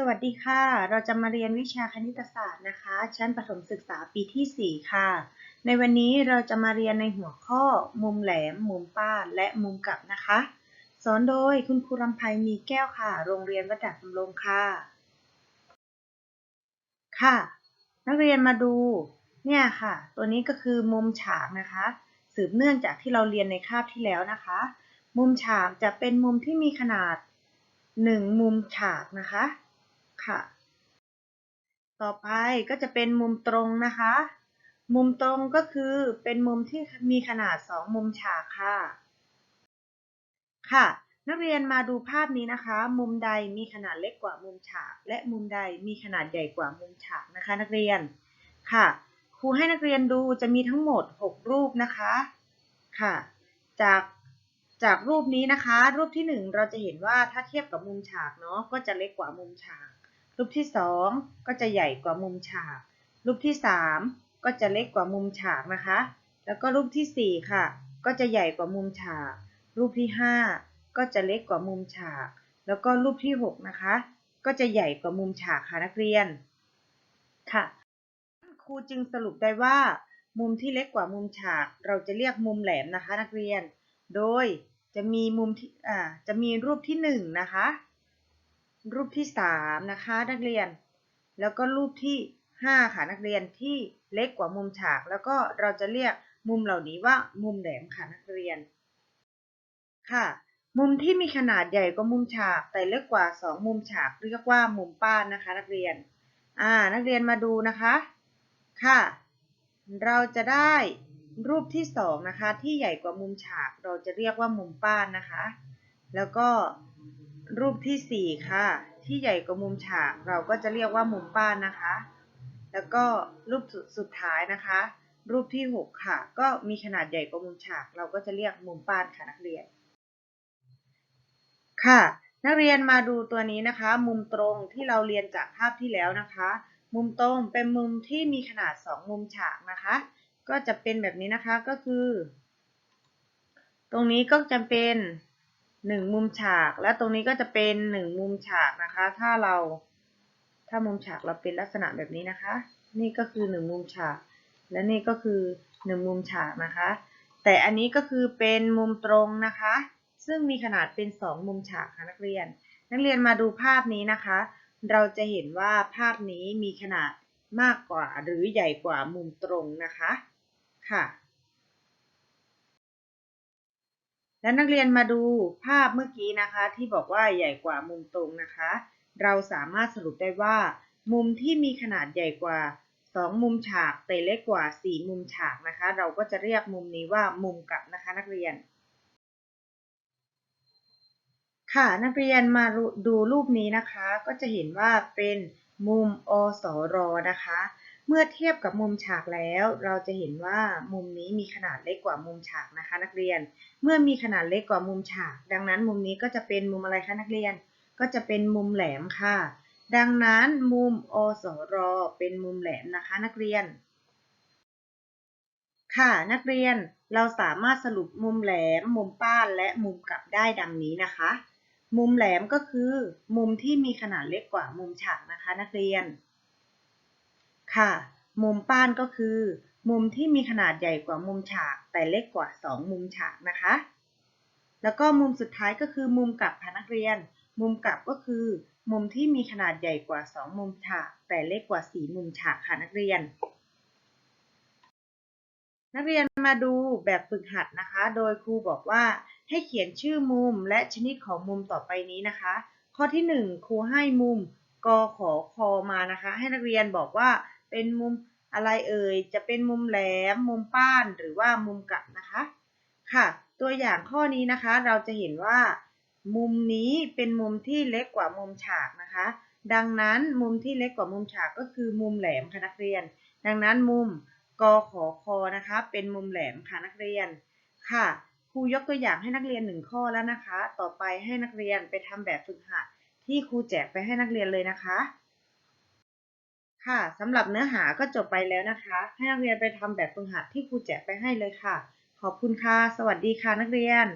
สวัสดีค่ะ เราจะมาเรียนวิชาคณิตศาสตร์นะคะ ชั้นประถมศึกษาปีที่ 4 ค่ะ ในวันนี้เราจะมาเรียนในหัวข้อ มุมแหลม มุมป้านและมุมกลับนะคะ สอนโดยคุณครูรำไพมีแก้วค่ะ โรงเรียนวัดดักดำรงค่ะ ค่ะ นักเรียนมาดู เนี่ยค่ะ ตัวนี้ก็คือมุมฉากนะคะ สืบเนื่องจากที่เราเรียนในคาบที่แล้วนะคะ มุมฉากจะเป็นมุมที่มีขนาด 1 มุมฉากนะคะ ค่ะ ต่อไปก็จะเป็นมุมตรงนะคะ มุมตรงก็คือเป็นมุมที่มีขนาด 2 มุมฉากค่ะ ค่ะ นักเรียนมาดูภาพนี้นะคะ มุมใดมีขนาดเล็กกว่ามุมฉาก และมุมใดมีขนาดใหญ่กว่ามุมฉากนะคะ นักเรียน ค่ะ ครูให้นักเรียนดูจะมีทั้งหมด 6 รูปนะคะ ค่ะ จากจากรูปนี้นะคะ รูปที่ 1 เราจะเห็นว่าถ้าเทียบกับมุมฉากเนาะก็จะเล็กกว่ามุมฉาก รูปที่ 2 ก็จะใหญ่กว่ามุมฉาก รูปที่ 3 ก็จะเล็กกว่ามุมฉากนะคะ แล้วก็รูปที่ 4 ค่ะ ก็จะใหญ่กว่ามุมฉาก รูปที่ 5 ก็จะเล็กกว่ามุมฉาก แล้วก็รูปที่ 6 นะคะ ก็จะใหญ่กว่ามุมฉากค่ะนักเรียน ค่ะ ครูจึงสรุปได้ว่า มุมที่เล็กกว่ามุมฉาก เราจะเรียกมุมแหลมนะคะนักเรียน โดยจะมีมุมที่อ่าจะมีรูปที่ 1 นะคะ รูปที่3นะคะนักเรียน แล้วก็รูปที่5ค่ะนักเรียนที่เล็กกว่ามุมฉาก แล้วก็เราจะเรียกมุมเหล่านี้ว่ามุมแหลมค่ะนักเรียนค่ะ มุมที่มีขนาดใหญ่กว่ามุมฉาก แต่เล็กกว่า 2 มุมฉากเรียกว่ามุมป้านนะคะ นักเรียนอ่านักเรียนมาดูนะคะค่ะ เราจะได้รูปที่สองนะคะที่ใหญ่กว่ามุมฉาก เราจะเรียกว่ามุมป้านนะคะ แล้วก็ รูปที่สี่ค่ะ ที่ใหญ่กว่ามุมฉากเราก็จะเรียกว่ามุมป้านนะคะ แล้วก็รูปสุดท้ายนะคะ รูปที่หกค่ะ ก็มีขนาดใหญ่กว่ามุมฉาก เราก็จะเรียกมุมป้านค่ะนักเรียน ค่ะ นักเรียนมาดูตัวนี้นะคะ มุมตรงที่เราเรียนจากภาพที่แล้วนะคะ มุมตรงเป็นมุมที่มีขนาด 2 มุมฉากนะคะ ก็จะเป็นแบบนี้นะคะก็คือ ตรงนี้ก็จะเป็น 1มุมฉาก และตรงนี้ก็จะเป็น1มุมฉากนะคะ ถ้าเรา ถ้ามุมฉากเราเป็นลักษณะแบบนี้นะคะ นี่ก็คือ1มุมฉาก และนี่ก็คือ1มุมฉากนะคะ แต่อันนี้ก็คือเป็นมุมตรงนะคะ ซึ่งมีขนาดเป็น2มุมฉากค่ะนักเรียน นักเรียนมาดูภาพนี้นะคะ เราจะเห็นว่าภาพนี้มีขนาดมากกว่าหรือใหญ่กว่ามุมตรงนะคะ ค่ะ และนักเรียนมาดูภาพเมื่อกี้นะคะ ที่บอกว่าใหญ่กว่ามุมตรงนะคะ เราสามารถสรุปได้ว่า มุมที่มีขนาดใหญ่กว่า 2 มุมฉากแต่เล็กกว่า 4 มุมฉากนะคะ เราก็จะเรียกมุมนี้ว่ามุมกลับนะคะนักเรียน ค่ะนักเรียนมาดูรูปนี้นะคะ ก็จะเห็นว่าเป็นมุมอสรนะคะ เมื่อเทียบกับมุมฉากแล้ว เราจะเห็นว่ามุมนี้มีขนาดเล็กกว่ามุมฉากนะคะ นักเรียน เมื่อมีขนาดเล็กกว่ามุมฉาก ดังนั้นมุมนี้ก็จะเป็นมุมอะไรคะนักเรียน ก็จะเป็นมุมแหลมค่ะ ดังนั้นมุมอสรเป็นมุมแหลมนะคะ นักเรียน ค่ะนักเรียนเราสามารถสรุปมุมแหลม มุมป้านและมุมกลับได้ดังนี้นะคะ มุมแหลมก็คือ มุมที่มีขนาดเล็กกว่ามุมฉากนะคะ นักเรียน ค่ะ มุมป้านก็คือ มุมที่มีขนาดใหญ่กว่ามุมฉาก แต่เล็กกว่า 2 มุมฉากนะคะ แล้วก็มุมสุดท้ายก็คือมุมกลับค่ะนักเรียน มุมกลับก็คือ มุมที่มีขนาดใหญ่กว่า 2 มุมฉาก แต่เล็กกว่า 4 มุมฉากค่ะนักเรียน นักเรียนมาดูแบบฝึกหัดนะคะ โดยครูบอกว่าให้เขียนชื่อมุมและชนิดของมุมต่อไปนี้นะคะ ข้อที่ 1 ครูให้มุมกขอคอมานะคะ ให้นักเรียนบอกว่า เป็นมุมอะไรเอ่ย จะเป็นมุมแหลม มุมป้าน หรือว่ามุมกลับนะคะ ค่ะ ตัวอย่างข้อนี้นะคะ เราจะเห็นว่า มุมนี้เป็นมุมที่เล็กกว่ามุมฉากนะคะ ดังนั้นมุมที่เล็กกว่ามุมฉากก็คือมุมแหลมค่ะนักเรียน ดังนั้นมุมกขอคอนะคะ เป็นมุมแหลมค่ะนักเรียน ค่ะ ครูยกตัวอย่างให้นักเรียนหนึ่งข้อแล้วนะคะ ต่อไปให้นักเรียนไปทำแบบฝึกหัดที่ครูแจกไปให้นักเรียนเลยนะคะ ค่ะสำหรับเนื้อหาก็จบไปแล้วนะคะ ให้นักเรียนไปทำแบบฝึกหัดที่ครูแจกไปให้เลยค่ะ ขอบคุณค่ะ สวัสดีค่ะนักเรียน